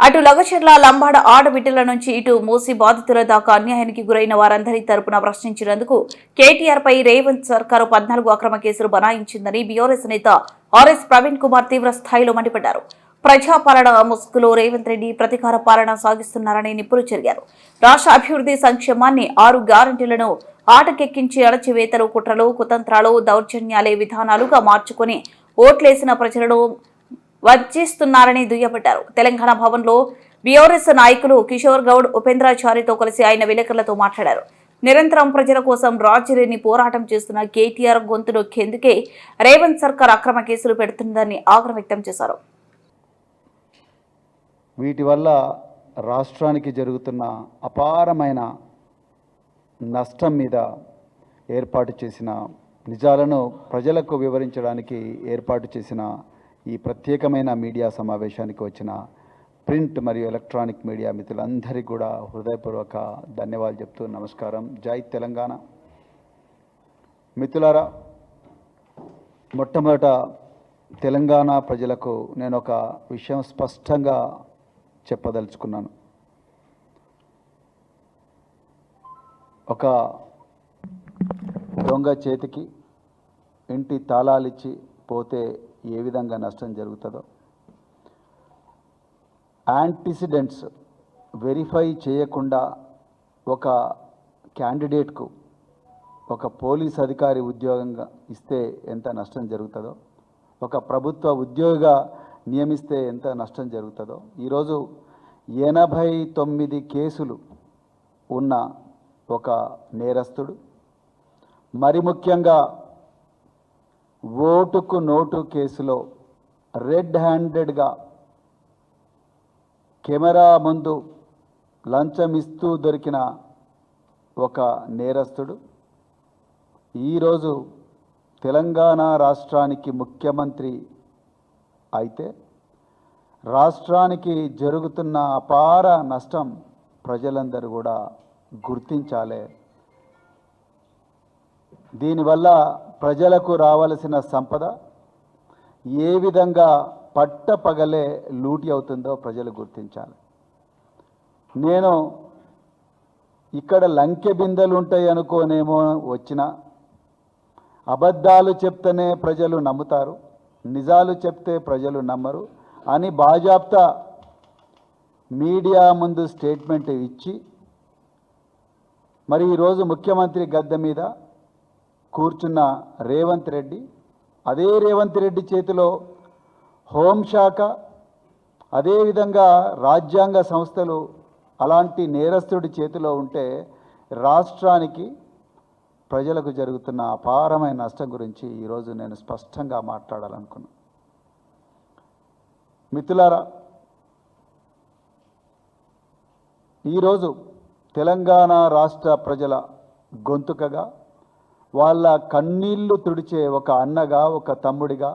అటు లగచర్ల లంబాడ ఆడబిడ్డల నుంచి ఇటు మూసి బాధితుల దాకా అన్యాయానికి గురైన వారందరి తరపున ప్రశ్నించినందుకు కేటీఆర్ పై రేవంత్ సర్కారు పద్నాలుగు అక్రమ కేసులు బనాయించిందని బీఆర్ఎస్ నేత ఆర్ఎస్ ప్రవీణ్ కుమార్ తీవ్ర స్థాయిలో మండిపడ్డారు. ప్రజాపాలన ముసుగులో రేవంత్ రెడ్డి ప్రతీకార పాలన సాగిస్తున్నారని నిప్పులు చెరిగారు. రాష్ట్ర అభివృద్ధి సంక్షేమాన్ని ఆరు గ్యారంటీలను ఆటకెక్కించి అణచివేతలు కుట్రలు కుతంత్రాలు దౌర్జన్యాలే విధానాలుగా మార్చుకుని ఓట్లేసిన ప్రజలను వర్జిస్తున్నారని దుయ్యబట్టారు. తెలంగాణ భవన్లో బీఆర్ఎస్ నాయకులు కిషోర్ గౌడ్ ఉపేంద్రాచారితో కలిసి ఆయన విలేకరులతో మాట్లాడారు. నిరంతరం ప్రజల కోసం రాజ్యలేని పోరాటం చేస్తున్న కేటీఆర్ గొంతు నొక్కేందుకే రేవంత్ సర్కార్ అక్రమ కేసులు పెడుతుందని ఆగ్రహం వ్యక్తం చేశారు. వీటి వల్ల రాష్ట్రానికి జరుగుతున్న అపారమైన నష్టం మీద ఏర్పాటు చేసిన నిజాలను ప్రజలకు వివరించడానికి ఏర్పాటు చేసిన ఈ ప్రత్యేకమైన మీడియా సమావేశానికి వచ్చిన ప్రింట్ మరియు ఎలక్ట్రానిక్ మీడియా మిత్రులందరికీ కూడా హృదయపూర్వక ధన్యవాదాలు చెప్తూ నమస్కారం. జై తెలంగాణ. మిత్రులారా మొట్టమొదట తెలంగాణ ప్రజలకు నేను ఒక విషయం స్పష్టంగా చెప్పదలుచుకున్నాను. ఒక దొంగ చేతికి ఇంటి తాళాలిచ్చి పోతే ఏ విధంగా నష్టం జరుగుతుందో. యాంటిసిడెంట్స్ వెరిఫై చేయకుండా ఒక క్యాండిడేట్కు ఒక పోలీస్ అధికారి ఉద్యోగంగా ఇస్తే ఎంత నష్టం జరుగుతుందో ఒక ప్రభుత్వ ఉద్యోగిగా నియమిస్తే ఎంత నష్టం జరుగుతుందో ఈరోజు ఎనభై తొమ్మిది కేసులు ఉన్న ఒక నేరస్తుడు మరి ముఖ్యంగా ఓటుకు నోటు కేసులో రెడ్ హ్యాండెడ్గా కెమెరా ముందు లంచం ఇస్తూ దొరికిన ఒక నేరస్తుడు. ఈరోజు తెలంగాణ రాష్ట్రానికి ముఖ్యమంత్రి అయితే రాష్ట్రానికి జరుగుతున్న అపార నష్టం ప్రజలందరూ కూడా గుర్తించాలి. దీనివల్ల ప్రజలకు రావలసిన సంపద ఏ విధంగా పట్టపగలే లూటి అవుతుందో ప్రజలు గుర్తించాలి. నేను ఇక్కడ లంకె బిందెలు ఉంటాయి అనుకోనేమో వచ్చిన అబద్ధాలు చెప్తేనే ప్రజలు నమ్ముతారు నిజాలు చెప్తే ప్రజలు నమ్మరు అని బాజాప్తా మీడియా ముందు స్టేట్మెంట్ ఇచ్చి మరి ఈరోజు ముఖ్యమంత్రి గద్దె మీద కూర్చున్న రేవంత్ రెడ్డి అదే రేవంత్ రెడ్డి చేతిలో హోంశాఖ అదేవిధంగా రాజ్యాంగ సంస్థలు అలాంటి నేరస్తుడి చేతిలో ఉంటే రాష్ట్రానికి ప్రజలకు జరుగుతున్న అపారమైన నష్టం గురించి ఈరోజు నేను స్పష్టంగా మాట్లాడాలనుకున్నాను మిత్రులారా ఈరోజు తెలంగాణ రాష్ట్ర ప్రజల గొంతుకగా వాళ్ళ కన్నీళ్ళు తుడిచే ఒక అన్నగా ఒక తమ్ముడిగా